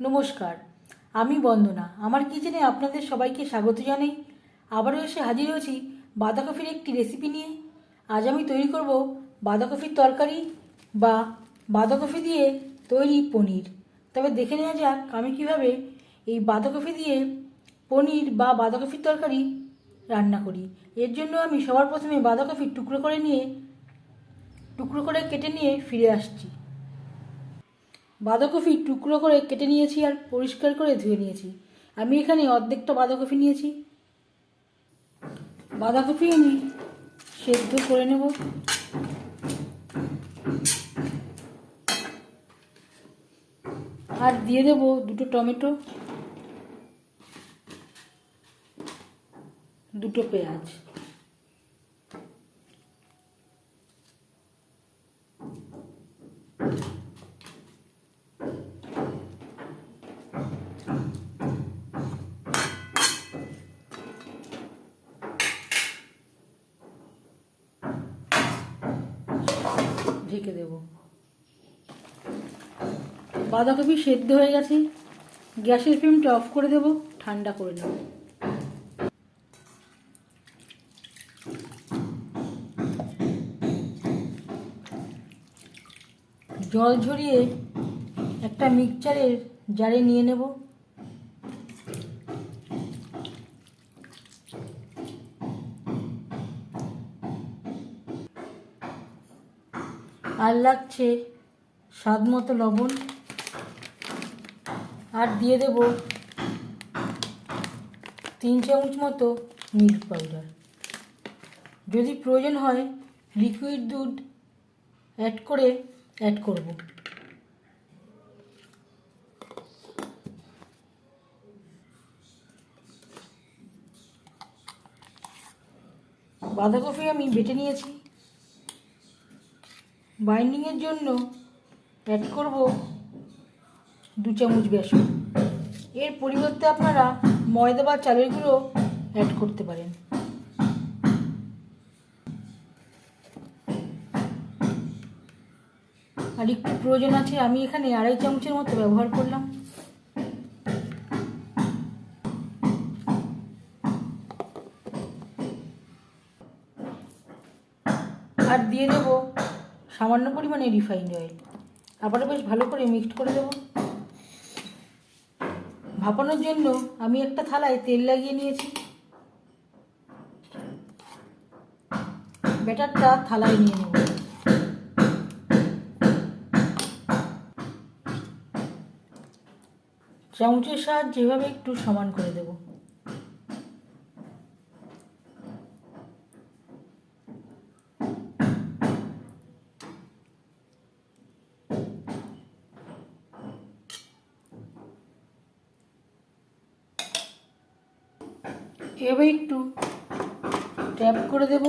নমস্কার, আমি বন্দনা। আমার কিচেনে আপনাদের সবাইকে স্বাগত জানাই। আবারও এসে হাজির হয়েছি বাঁধাকপির একটি রেসিপি নিয়ে। আজ আমি তৈরি করব বাঁধাকপির তরকারি বা বাঁধাকপি দিয়ে তৈরি পনির। তবে দেখে নেওয়া যাক আমি কীভাবে এই বাঁধাকপি দিয়ে পনির বা বাঁধাকপির তরকারি রান্না করি। এর জন্য আমি সবার প্রথমে বাঁধাকপি টুকরো করে নিয়ে, টুকরো করে কেটে নিয়ে ফিরে আসছি। বাঁধাকপি টুকরো করে কেটে নিয়েছি আর পরিষ্কার করে ধুয়ে নিয়েছি। আমি এখানে অর্ধেকটা বাঁধাকপি নিয়েছি। বাঁধাকপি আমি সেদ্ধ করে নেব। আর দিয়ে দেব দুটো টমেটো। দুটো পেঁয়াজ। ঢেকে দেব। বাঁধাকপি সেদ্ধ হয়ে গেছে। গ্যাসের ফ্লেমটা অফ করে দেব, ঠান্ডা করে নেব। জল ঝরিয়ে একটা মিক্সচারের জারে নিয়ে নেব। আর লাগছে স্বাদ মতো লবণ। আর দিয়ে দেব তিন চামচ মতো মিল্ক পাউডার যদি প্রয়োজন হয় লিকুইড দুধ অ্যাড করে অ্যাড করব। বাঁধাকপি আমি বেটে নিয়েছি। বাইন্ডিংয়ের জন্য অ্যাড করব দু চামচ বেসন। এর পরিবর্তে আপনারা ময়দা বা চালের গুঁড়ো অ্যাড করতে পারেন। আর একটু প্রয়োজন আছে, আমি এখানে আড়াই চামচের মতো ব্যবহার করলাম। সামান্য পরিমাণে রিফাইন্ড অয়েল আবারও বেশ ভালো করে মিক্সড করে দেব। ভাপানোর জন্য আমি একটা থালায় তেল লাগিয়ে নিয়েছি। ব্যাটারটা থালায় নিয়ে নেব। চামচের সাহায্যে এভাবে একটু সমান করে দেব। এভাবে একটু ট্যাপ করে দেব,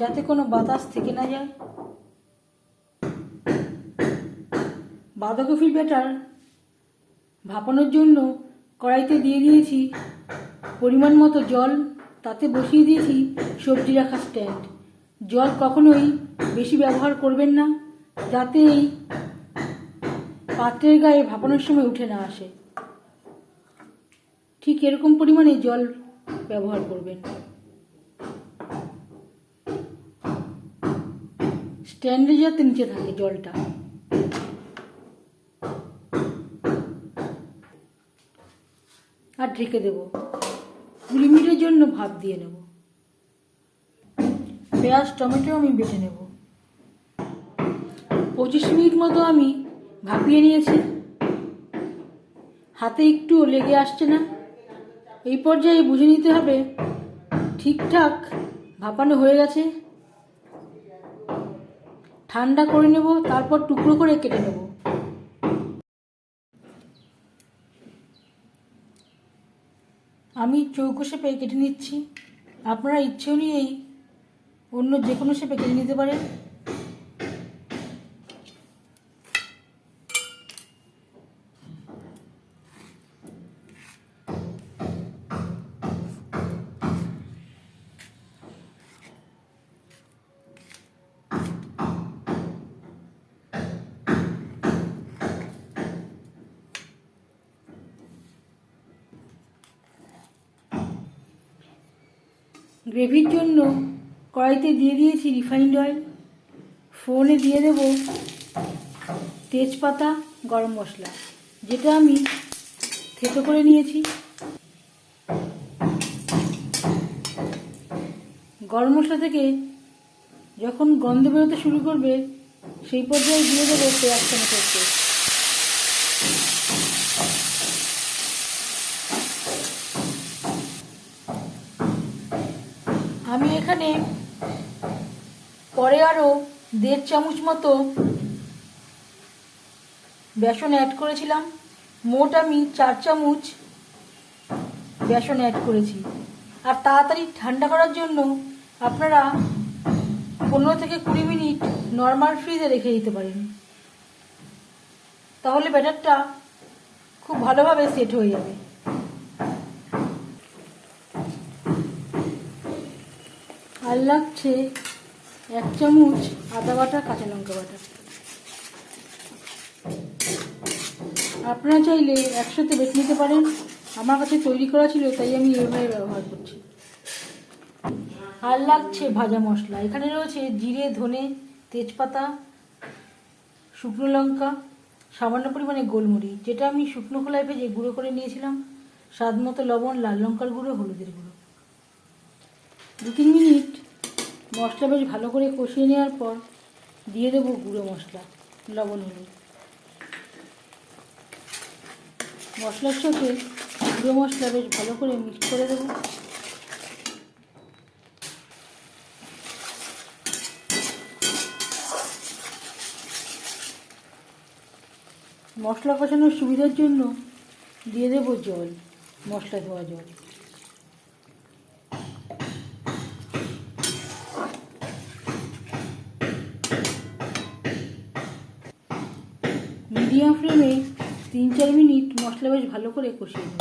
যাতে কোনো বাতাস থেকে না যায়। বাঁধাকপির ব্যাটার ভাপানোর জন্য কড়াইতে দিয়ে দিয়েছি পরিমাণ মতো জল, তাতে বসিয়ে দিয়েছি সবজি রাখার স্ট্যান্ড জল কখনোই বেশি ব্যবহার করবেন না, যাতে এই পাত্রের গায়ে ভাপানোর সময় উঠে না আসে। ঠিক এরকম পরিমাণে জল ব্যবহার করবেন। স্ট্যান্ডে যাতে নিচে থাকে জলটা। আর ঢেকে দেব। কুড়ি মিনিটের জন্য ভাপ দিয়ে নেব। পেঁয়াজ, টমেটো আমি বেটে নেব। পঁচিশ মিনিট মতো আমি ভাপিয়ে নিয়েছি। হাতে একটু লেগে আসছে না। এই পর্যায়ে বুঝে নিতে হবে, ঠিকঠাক ভাপানো হয়ে গেছে। ঠান্ডা করে নেব, তারপর টুকরো করে কেটে নেব। আমি চৌকো শেপে কেটে নিচ্ছি। আপনারা ইচ্ছে অনুযায়ী অন্য যে কোনো শেপে কেটে নিতে পারেন। গ্রেভির জন্য কড়াইতে দিয়ে দিয়েছি রিফাইন্ড অয়েল। ফোড়নে দিয়ে দেব তেজপাতা, গরম মশলা, যেটা আমি থেতো করে নিয়েছি। গরম মশলা থেকে যখন গন্ধ বেরোতে শুরু করবে, সেই পর্যায়ে দিয়ে দেবো পেঁয়াজ টমেটোর পেস্ট। এখানে পরে আরও দেড় চামচ মতো বেসন অ্যাড করেছিলাম। মোট আমি চার চামচ বেসন অ্যাড করেছি। আর তাড়াতাড়ি ঠান্ডা করার জন্য আপনারা পনেরো থেকে কুড়ি মিনিট নর্মাল ফ্রিজে রেখে দিতে পারেন। তাহলে ব্যাটারটা খুব ভালোভাবে সেট হয়ে যাবে। আর লাগছে, এক চামচ আদা বাটা, কাঁচা লঙ্কা বাটা। আপনারা চাইলে একসাথে বেটে নিতে পারেন। আমার কাছে তৈরি করা ছিল, তাই আমি এভাবে ব্যবহার করছি। আর লাগছে ভাজা মশলা। এখানে রয়েছে জিরে, ধনে, তেজপাতা, শুকনো লঙ্কা, সামান্য পরিমাণে গোলমরিচ, যেটা আমি শুকনো খোলায় ভেজে গুঁড়ো করে নিয়েছিলাম। স্বাদ মতো লবণ, লাল লঙ্কার গুঁড়ো, হলুদের গুঁড়ো। দু তিন মিনিট মশলা বেশ ভালো করে কষিয়ে নেওয়ার পর দিয়ে দেবো গুঁড়ো মশলা, লবণ হলুদ। মশলার সাথে গুঁড়ো মশলা বেশ ভালো করে মিক্স করে দেবো। মশলা কষানোর সুবিধার জন্য দিয়ে দেবো জল, মশলা ধোয়া জল। তিন চার মিনিট মশলা বেশ ভালো করে কষিয়ে নেব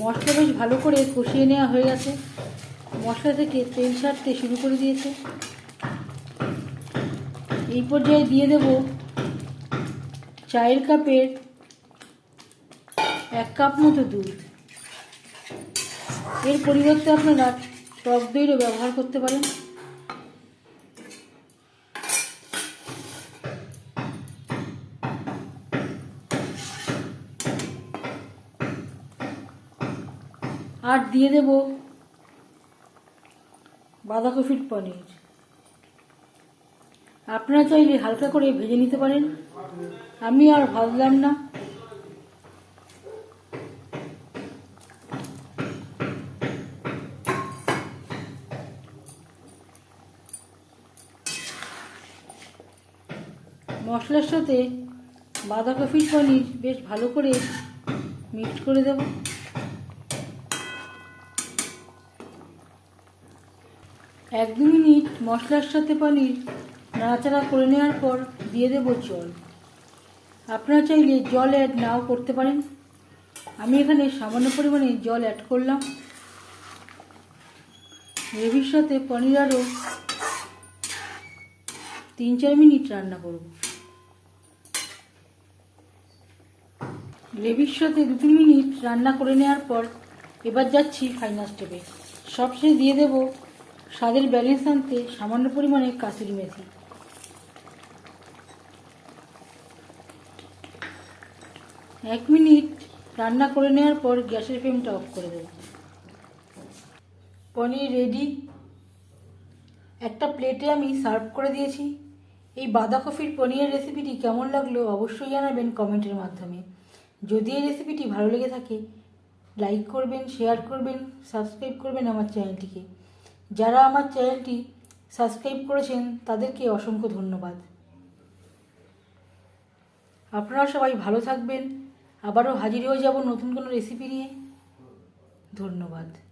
মশলা বেশ ভালো করে কষিয়ে নেওয়া হয়ে গেছে। মশলা থেকে তেল ছাড়তে শুরু করে দিয়েছে। এই পর্যায়ে দিয়ে দেব চায়ের কাপের এক কাপ মতো দুধ। এর পরিবর্তে আপনারা টক দইও ব্যবহার করতে পারেন। আর দিয়ে দেব বাঁধাকপির পনির। আপনারা চাইলে হালকা করে ভেজে নিতে পারেন। আমি আর ভাজলাম না। মশলার সাথে বাঁধাকপির পনির বেশ ভালো করে মিক্স করে দেব। এক দু মিনিট মশলার সাথে পনির, নাড়াচাড়া করে নেওয়ার পর দিয়ে দেব জল। আপনারা চাইলে জল অ্যাড নাও করতে পারেন। আমি এখানে সামান্য পরিমাণে জল অ্যাড করলাম। গ্রেভির সাথে পনির আরও তিন চার মিনিট রান্না করব। গ্রেভির সাথে দু তিন মিনিট রান্না করে নেওয়ার পর এবার যাচ্ছি ফাইনাল স্টেপে সবশেষে দিয়ে দেব স্বাদের ব্যালেন্স আনতে সামান্য পরিমাণে কাসুরি মেথি। এক মিনিট রান্না করে নেওয়ার পর গ্যাসের ফ্লেমটা অফ করে দেব। পনির রেডি একটা প্লেটে আমি সার্ভ করে দিয়েছি। এই বাঁধাকপির পনিরের রেসিপিটি কেমন লাগল অবশ্যই জানাবেন কমেন্টের মাধ্যমে। যদি এই রেসিপিটি ভালো লেগে থাকে লাইক করবেন শেয়ার করবেন সাবস্ক্রাইব করবেন আমার চ্যানেলটিকে যারা আমার চ্যানেলটি সাবস্ক্রাইব করেছেন, তাদেরকে অসংখ্য ধন্যবাদ। আপনারা সবাই ভালো থাকবেন। আবারও হাজির হয়ে যাব নতুন কোনো রেসিপি নিয়ে। ধন্যবাদ।